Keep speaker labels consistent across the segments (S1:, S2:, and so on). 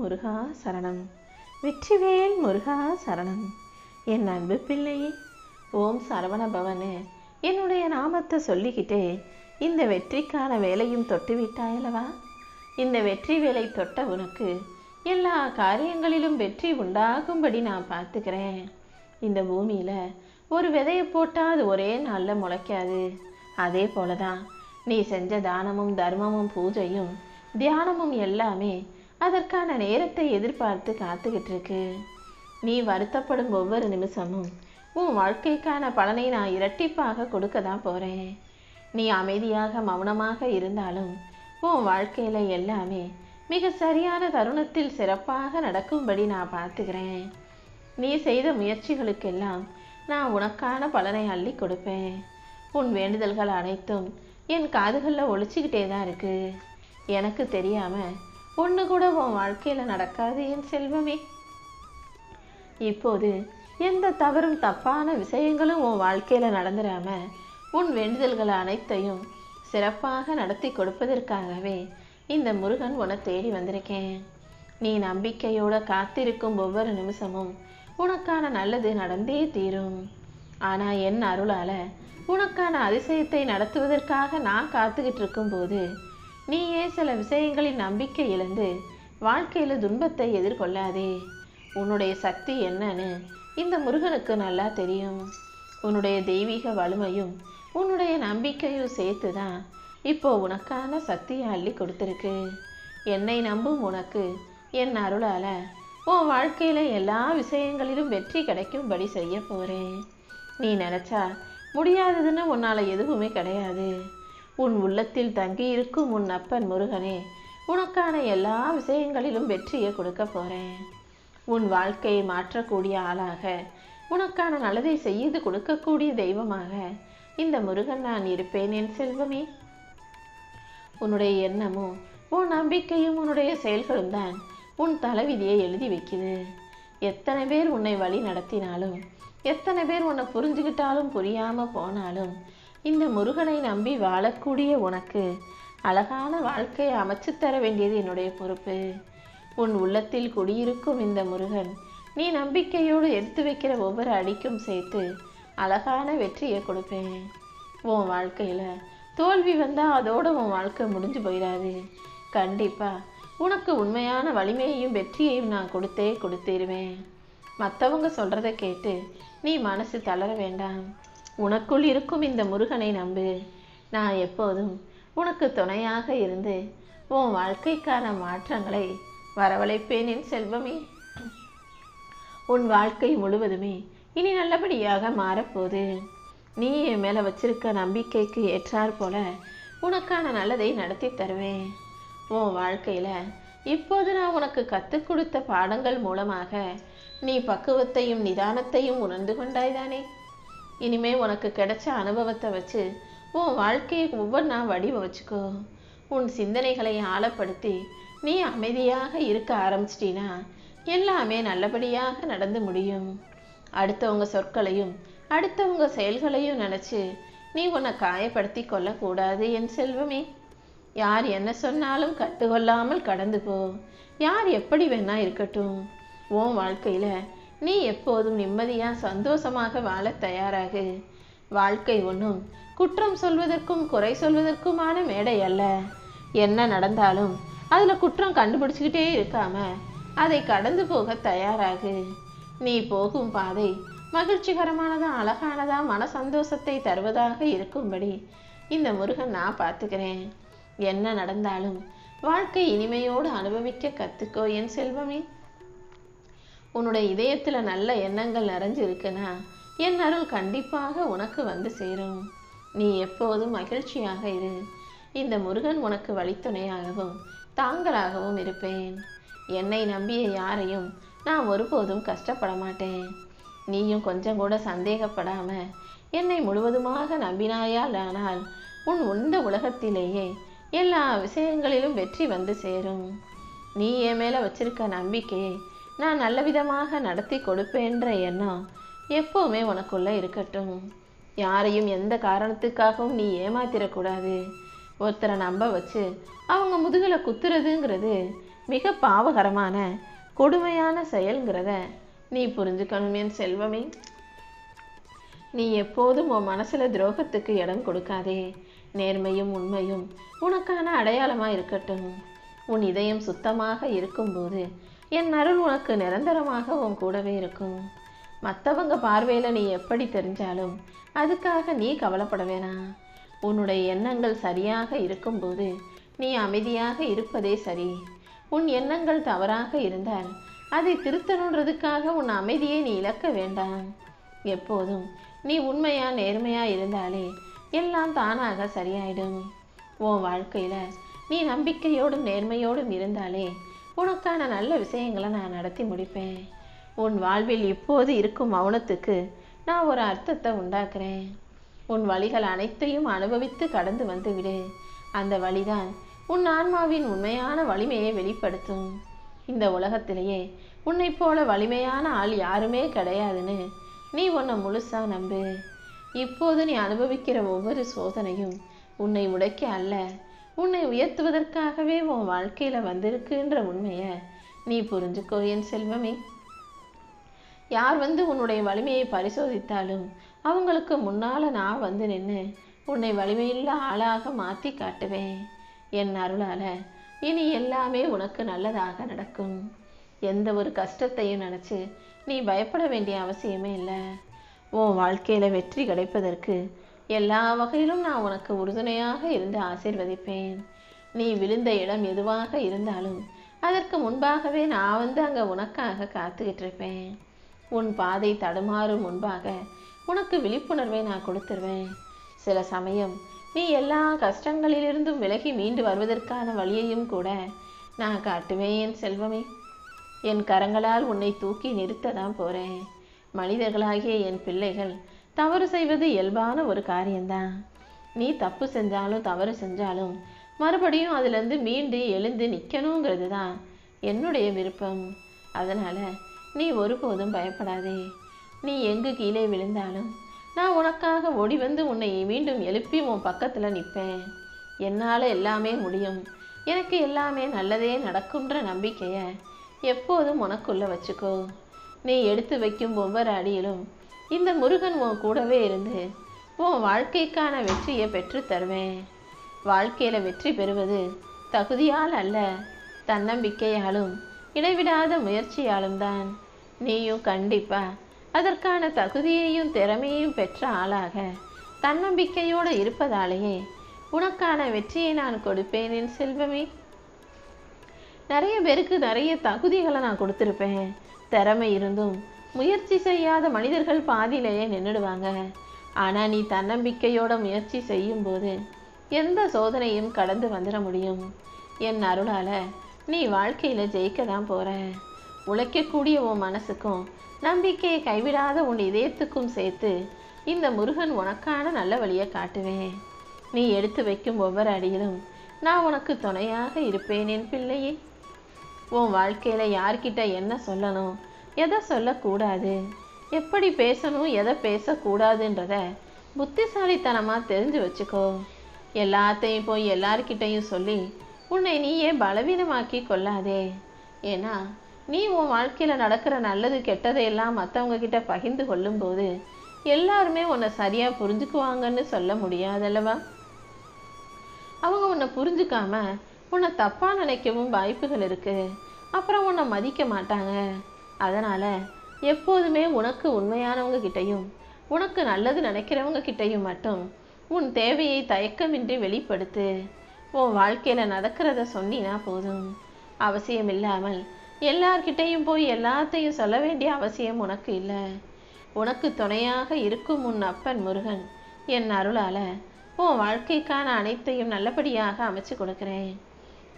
S1: முருகா சரணம். வெற்றிவேல் முருகா சரணம். என் அன்பு பிள்ளையே ஓம் சரவண பவனு. என்னுடைய நாமத்தை சொல்லிக்கிட்டே இந்த வெற்றிக்கான வேலையும் தொட்டு விட்டாயல்லவா இந்த வெற்றி வேலை தொட்ட உனக்கு எல்லா காரியங்களிலும் வெற்றி உண்டாகும்படி நான் பார்த்துக்கிறேன். இந்த பூமியில் ஒரு விதையை போட்டால் அது ஒரே நாளில் முளைக்காது. அதே போல தான் நீ செஞ்ச தானமும் தர்மமும் பூஜையும் தியானமும் எல்லாமே அதற்கான நேரத்தை எதிர்பார்த்து காத்துக்கிட்டு இருக்கு நீ வருத்தப்படும் ஒவ்வொரு நிமிஷமும் உன் வாழ்க்கைக்கான பலனை நான் இரட்டிப்பாக கொடுக்க தான் போகிறேன் நீ அமைதியாக மௌனமாக இருந்தாலும் உன் வாழ்க்கையில் எல்லாமே மிக சரியான தருணத்தில் சிறப்பாக நடக்கும்படி நான் பார்த்துக்கிறேன். நீ செய்த முயற்சிகளுக்கெல்லாம் நான் உனக்கான பலனை அள்ளி கொடுப்பேன். உன் வேண்டுதல்கள் அனைத்தும் என் காதுகளில் ஒழிச்சிக்கிட்டே தான் இருக்கு. எனக்கு தெரியாமல் ஒன்று கூட உன் வாழ்க்கையில் நடக்காது என் செல்வமே. இப்போது எந்த தவறும் தப்பான விஷயங்களும் உன் வாழ்க்கையில் நடந்துடாம உன் வேண்டுதல்கள் அனைத்தையும் சிறப்பாக நடத்தி கொடுப்பதற்காகவே இந்த முருகன் உன்னை தேடி வந்திருக்கேன். நீ நம்பிக்கையோட காத்திருக்கும் ஒவ்வொரு நிமிஷமும் உனக்கான நல்லது நடந்தே தீரும். ஆனால் என் அருளால் உனக்கான அதிசயத்தை நடத்துவதற்காக நான் காத்துக்கிட்டு இருக்கும்போது நீயே சில விஷயங்களில் நம்பிக்கை இழந்து வாழ்க்கையில் துன்பத்தை எதிர்கொள்ளாதே. உன்னுடைய சக்தி என்னன்னு இந்த முருகனுக்கு நல்லா தெரியும். உன்னுடைய தெய்வீக வலிமையும் உன்னுடைய நம்பிக்கையும் சேர்த்து தான் இப்போ உனக்கான சக்தியை அள்ளி கொடுத்துருக்கு. என்னை நம்பும் உனக்கு என் அருளால் உன் வாழ்க்கையில் எல்லா விஷயங்களிலும் வெற்றி கிடைக்கும்படி செய்ய போகிறேன் நீ நினச்சா முடியாததுன்னு உன்னால் எதுவுமே கிடையாது. உன் உள்ளத்தில் தங்கி இருக்கும் உன் அப்பன் முருகனே உனக்கான எல்லா விஷயங்களிலும் வெற்றியை கொடுக்க போறேன். உன் வாழ்க்கையை மாற்றக்கூடிய ஆளாக உனக்கான நல்லதை செய்து கொடுக்கக்கூடிய தெய்வமாக இந்த முருகன் நான் இருப்பேன் என் செல்வமே. உன்னுடைய எண்ணமும் உன் நம்பிக்கையும் உன்னுடைய செயல்களும் தான் உன் தலைவிதியை எழுதி வைக்குது. எத்தனை பேர் உன்னை வழி நடத்தினாலும் எத்தனை பேர் உன்னை புரிஞ்சுக்கிட்டாலும் புரியாமல் போனாலும் இந்த முருகனை நம்பி வாழக்கூடிய உனக்கு அழகான வாழ்க்கையை அமைச்சு தர வேண்டியது என்னுடைய பொறுப்பு. உன் உள்ளத்தில் குடியிருக்கும் இந்த முருகன் நீ நம்பிக்கையோடு எடுத்து வைக்கிற ஒவ்வொரு அடிக்கும் சேர்த்து அழகான வெற்றியை கொடுப்பேன். உன் வாழ்க்கையில் தோல்வி வந்தால் அதோட உன் வாழ்க்கை முடிஞ்சு போயிடாது. கண்டிப்பாக உனக்கு உண்மையான வலிமையையும் வெற்றியையும் நான் கொடுத்தே கொடுத்துருவேன். மற்றவங்க சொல்கிறத கேட்டு நீ மனசு தளர வேண்டாம். உனக்குள் இருக்கும் இந்த முருகனை நம்பு. நான் எப்போதும் உனக்கு துணையாக இருந்து உன் வாழ்க்கைக்கான மாற்றங்களை வரவழைப்பேன் என் செல்வமே. உன் வாழ்க்கை முழுவதுமே இனி நல்லபடியாக மாறப்போகுது. நீ என் மேலே வச்சிருக்க நம்பிக்கைக்கு ஏற்றாற் போல உனக்கான நல்லதை நடத்தி தருவேன். உன் வாழ்க்கையில் இப்போது நான் உனக்கு கற்றுக் கொடுத்த பாடங்கள் மூலமாக நீ பக்குவத்தையும் நிதானத்தையும் உணர்ந்து கொண்டாய்தானே. இனிமே உனக்கு கிடைச்ச அனுபவத்தை வச்சு உன் வாழ்க்கையை ஒவ்வொன்றா வடிவமைச்சுக்கோ. உன் சிந்தனைகளை ஆழப்படுத்தி நீ அமைதியாக இருக்க ஆரம்பிச்சிட்டினா எல்லாமே நல்லபடியாக நடந்து முடியும். அடுத்தவங்க சொற்களையும் அடுத்தவங்க செயல்களையும் நினச்சி நீ உன்னை காயப்படுத்தி கொள்ளக்கூடாது என் செல்வமே. யார் என்ன சொன்னாலும் கட்டுக்கொள்ளாமல் கடந்து போ. யார் எப்படி வேணா இருக்கட்டும். உன் வாழ்க்கையில் நீ எப்போதும் நிம்மதியாக சந்தோஷமாக வாழ தயாராகு. வாழ்க்கை ஒன்றும் குற்றம் சொல்வதற்கும் குறை சொல்வதற்குமான மேடை அல்ல. என்ன நடந்தாலும் அதில் குற்றம் கண்டுபிடிச்சிக்கிட்டே இருக்காம அதை கடந்து போக தயாராகு. நீ போகும் பாதை மகிழ்ச்சிகரமானதா அழகானதா மன சந்தோஷத்தை தருவதாக இருக்கும்படி இந்த முருகன் நான் பார்த்துக்கிறேன். என்ன நடந்தாலும் வாழ்க்கை இனிமையோடு அனுபவிக்க கற்றுக்கோ என் செல்வமே. உன்னுடைய இதயத்தில் நல்ல எண்ணங்கள் நிறைஞ்சு இருக்குன்னா என் அருள் கண்டிப்பாக உனக்கு வந்து சேரும். நீ எப்போதும் மகிழ்ச்சியாக இரு. இந்த முருகன் உனக்கு வழித்துணையாகவும் தாங்களாகவும் இருப்பேன். என்னை நம்பிய யாரையும் நான் ஒருபோதும் கஷ்டப்பட மாட்டேன். நீயும் கொஞ்சம் கூட சந்தேகப்படாம என்னை முழுவதுமாக நம்பினாயால் ஆனால் உன் உந்த உலகத்திலேயே எல்லா விஷயங்களிலும் வெற்றி வந்து சேரும். நீ என் மேலே வச்சிருக்க நம்பிக்கையை நான் நல்ல விதமாக நடத்தி கொடுப்பேன்ற எண்ணம் எப்போவுமே உனக்குள்ளே இருக்கட்டும். யாரையும் எந்த காரணத்துக்காகவும் நீ ஏமாத்திடக்கூடாது ஒருத்தரை நம்ப வச்சு அவங்க முதுகில் குத்துறதுங்கிறது மிக பாவகரமான கொடுமையான செயல்ங்கிறத நீ புரிஞ்சுக்கணும் என் செல்வமே. நீ எப்போதும் உன் மனசில் துரோகத்துக்கு இடம் கொடுக்காதே. நேர்மையும் உண்மையும் உனக்கான அடையாளமாக இருக்கட்டும். உன் இதயம் சுத்தமாக இருக்கும்போது என் அருள் உனக்கு நிரந்தரமாக உன் கூடவே இருக்கும். மற்றவங்க பார்வையில் நீ எப்படி தெரிஞ்சாலும் அதுக்காக நீ கவலைப்பட வேணாம் உன்னுடைய எண்ணங்கள் சரியாக இருக்கும்போது நீ அமைதியாக இருப்பதே சரி. உன் எண்ணங்கள் தவறாக இருந்தால் அதை திருத்தணுன்றதுக்காக உன் அமைதியை நீ இழக்க வேண்டாம். எப்போதும் நீ உண்மையா நேர்மையா இருந்தாலே எல்லாம் தானாக சரியாயிடும். உன் வாழ்க்கையில் நீ நம்பிக்கையோடும் நேர்மையோடும் இருந்தாலே உனக்கான நல்ல விஷயங்களை நான் நடத்தி முடிப்பேன். உன் வாழ்வில் இப்போது இருக்கும் மௌனத்துக்கு நான் ஒரு அர்த்தத்தை உண்டாக்குறேன். உன் வழிகள் அனைத்தையும் அனுபவித்து கடந்து வந்து விடு அந்த வழிதான் உன் ஆன்மாவின் உண்மையான வலிமையை வெளிப்படுத்தும். இந்த உலகத்திலேயே உன்னை போல வலிமையான ஆள் யாருமே கிடையாதுன்னு நீ உன்னை முழுசா நம்பு. இப்போது நீ அனுபவிக்கிற ஒவ்வொரு சோதனையும் உன்னை உடைக்க அல்ல. உன்னை உயர்த்துவதற்காகவே உன் வாழ்க்கையில் வந்திருக்குன்ற உண்மையை நீ புரிஞ்சுக்கோ என் செல்வமே. யார் வந்து உன்னுடைய வலிமையை பரிசோதித்தாலும் அவங்களுக்கு முன்னால் நான் வந்து நின்று உன்னை வலிமையில்லா ஆளாக மாற்றி காட்டுவேன். என் அருளால் இனி எல்லாமே உனக்கு நல்லதாக நடக்கும். எந்த ஒரு கஷ்டத்தையும் நினச்சி நீ பயப்பட வேண்டிய அவசியமே இல்லை. உன் வாழ்க்கையில் வெற்றி கிடைப்பதற்கு எல்லா வகையிலும் நான் உனக்கு உறுதுணையாக இருந்து ஆசீர்வதிப்பேன். நீ விழுந்த இடம் எதுவாக இருந்தாலும் அதற்கு முன்பாகவே நான் வந்து அங்கே உனக்காக காத்துக்கிட்டு இருப்பேன் உன் பாதை தடுமாறும் முன்பாக உனக்கு விழிப்புணர்வை நான் கொடுத்துருவேன். சில சமயம் நீ எல்லா கஷ்டங்களிலிருந்தும் விலகி மீண்டு வருவதற்கான வழியையும் கூட நான் காட்டுவேன் என் செல்வமே. என் கரங்களால் உன்னை தூக்கி நிறுத்த தான் போகிறேன் மனிதர்களாகிய என் பிள்ளைகள் தவறு செய்வது இயல்பான ஒரு காரியம்தான். நீ தப்பு செஞ்சாலும் தவறு செஞ்சாலும் மறுபடியும் அதுலேருந்து மீண்டு எழுந்து நிற்கணுங்கிறது தான் என்னுடைய விருப்பம். அதனால் நீ ஒருபோதும் பயப்படாதே. நீ எங்கு கீழே விழுந்தாலும் நான் உனக்காக ஓடி வந்து உன்னை மீண்டும் எழுப்பி உன் பக்கத்தில் நிற்பேன் என்னால் எல்லாமே முடியும். எனக்கு எல்லாமே நல்லதே நடக்குன்ற நம்பிக்கையை எப்போதும் உனக்குள்ளே வச்சுக்கோ. நீ எடுத்து வைக்கும் ஒவ்வொரு அடியிலும் இந்த முருகன் உன் கூடவே இருந்து உன் வாழ்க்கைக்கான வெற்றியை பெற்று தருவேன். வாழ்க்கையில் வெற்றி பெறுவது தகுதியால் அல்ல தன்னம்பிக்கையாலும் இடைவிடாத முயற்சியாலும் தான். நீயும் கண்டிப்பா அதற்கான தகுதியையும் திறமையையும் பெற்ற ஆளாக தன்னம்பிக்கையோடு இருப்பதாலேயே உனக்கான வெற்றியை நான் கொடுப்பேன் என் செல்வமே. நிறைய பேருக்கு நிறைய தகுதிகளை நான் கொடுத்துருப்பேன். திறமை இருந்தும் முயற்சி செய்யாத மனிதர்கள் பாதியிலேயே நின்றுடுவாங்க. ஆனால் நீ தன்னம்பிக்கையோட முயற்சி செய்யும்போது எந்த சோதனையும் கடந்து வந்துட முடியும். என் அருளால் நீ வாழ்க்கையில் ஜெயிக்க தான் போகிற உழைக்கக்கூடிய உன் மனசுக்கும் நம்பிக்கையை கைவிடாத உன் இதயத்துக்கும் சேர்த்து இந்த முருகன் உனக்கான நல்ல வழியை காட்டுவேன். நீ எடுத்து வைக்கும் ஒவ்வொரு அடியிலும் நான் உனக்கு துணையாக இருப்பேன் என் பிள்ளையே. உன் வாழ்க்கையில் யார்கிட்ட என்ன சொல்லணும் எதை சொல்லக்கூடாது? எப்படி பேசணும் எதை பேசக்கூடாதுன்றத புத்திசாலித்தனமாக தெரிஞ்சு வச்சுக்கோ. எல்லாத்தையும் போய் எல்லார்கிட்டையும் சொல்லி உன்னை நீயே பலவீனமாக்கி கொள்ளாதே. ஏன்னா நீ உன் வாழ்க்கையில் நடக்கிற நல்லது கெட்டதையெல்லாம் மற்றவங்க கிட்ட பகிர்ந்து கொள்ளும்போது எல்லாருமே உன்னை சரியாக புரிஞ்சுக்குவாங்கன்னு சொல்ல முடியாதல்லவா? அவங்க உன்னை புரிஞ்சுக்காம உன்னை தப்பாக நினைக்கவும் வாய்ப்புகள் இருக்குது அப்புறம் உன்னை மதிக்க மாட்டாங்க. அதனால் எப்போதுமே உனக்கு உண்மையானவங்க கிட்டயும் உனக்கு நல்லது நினைக்கிறவங்க கிட்டையும் மட்டும் உன் தேவையை தயக்கமின்றி வெளிப்படுத்து. உன் வாழ்க்கையில் நடக்கிறத சொன்னினா போதும். அவசியம் இல்லாமல் எல்லார்கிட்டையும் போய் எல்லாத்தையும் சொல்ல வேண்டிய அவசியம் உனக்கு இல்லை. உனக்கு துணையாக இருக்கும் உன் அப்பன் முருகன் என் அருளால் உன் வாழ்க்கைக்கான அனைத்தையும் நல்லபடியாக அமைச்சு கொடுக்கிறேன்.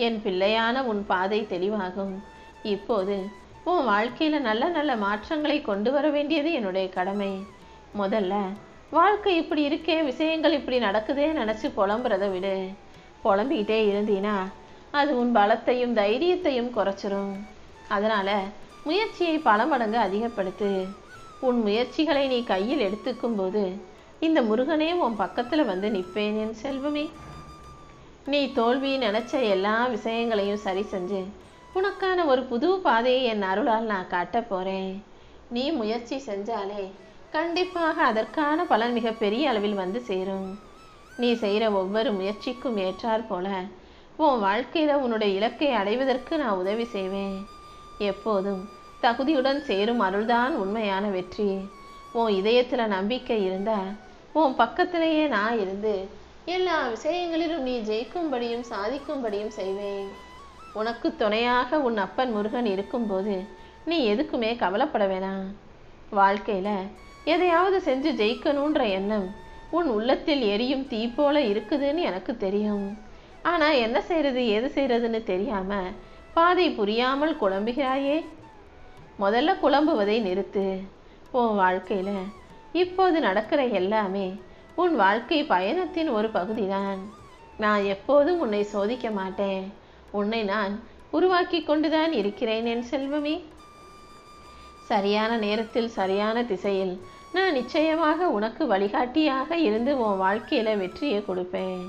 S1: என் பிள்ளையான உன் பாதை தெளிவாகும். இப்போது உன் வாழ்க்கையில் நல்ல நல்ல மாற்றங்களை கொண்டு வர வேண்டியது என்னுடைய கடமை. முதல்ல வாழ்க்கை இப்படி இருக்கே விஷயங்கள் இப்படி நடக்குதே நினச்சி புலம்புறதை விடு. புலம்பிக்கிட்டே இருந்தீனா அது உன் பலத்தையும் தைரியத்தையும் குறைச்சிரும். அதனால் முயற்சியை பல மடங்கு அதிகப்படுத்து. உன் முயற்சிகளை நீ கையில் எடுத்துக்கும் போது இந்த முருகனே உன் பக்கத்தில் வந்து நிற்பேன் என் செல்வமே. நீ தோல்வி நினச்ச எல்லா விஷயங்களையும் சரி செஞ்சு உனக்கான ஒரு புது பாதையை என் அருளால் நான் காட்டப் போறேன். நீ முயற்சி செஞ்சாலே கண்டிப்பாக அதற்கான பலன் மிக பெரிய அளவில் வந்து சேரும். நீ செய்கிற ஒவ்வொரு முயற்சிக்கும் ஏற்றாற் போல உன் வாழ்க்கையில் உன்னுடைய இலக்கை அடைவதற்கு நான் உதவி செய்வேன். எப்போதும் தகுதியுடன் சேரும் அருள்தான் உண்மையான வெற்றி. உன் இதயத்தில் நம்பிக்கை இருந்தால் உன் பக்கத்திலேயே நான் இருந்து எல்லா விஷயங்களிலும் நீ ஜெயிக்கும்படியும் சாதிக்கும்படியும் செய்வேன். உனக்கு துணையாக உன் அப்பன் முருகன் இருக்கும்போது நீ எதுக்குமே கவலைப்பட வேணாம். வாழ்க்கையில் எதையாவது செஞ்சு ஜெயிக்கணுன்ற எண்ணம் உன் உள்ளத்தில் எரியும் தீ போல இருக்குதுன்னு எனக்கு தெரியும். ஆனால் என்ன செய்யறது எது செய்யறதுன்னு தெரியாமல் பாதை புரியாமல் குழம்புகிறாயே? முதல்ல குழம்புவதை நிறுத்து. உன் வாழ்க்கையில் இப்போது நடக்கிற எல்லாமே உன் வாழ்க்கை பயணத்தின் ஒரு பகுதிதான். நான் எப்போதும் உன்னை சோதிக்க மாட்டேன். உன்னை நான் உருவாக்கி கொண்டுதான் இருக்கிறேன் என் செல்வமே. சரியான நேரத்தில் சரியான திசையில் நான் நிச்சயமாக உனக்கு வழிகாட்டியாக இருந்து உன் வாழ்க்கையில வெற்றியை கொடுப்பேன்.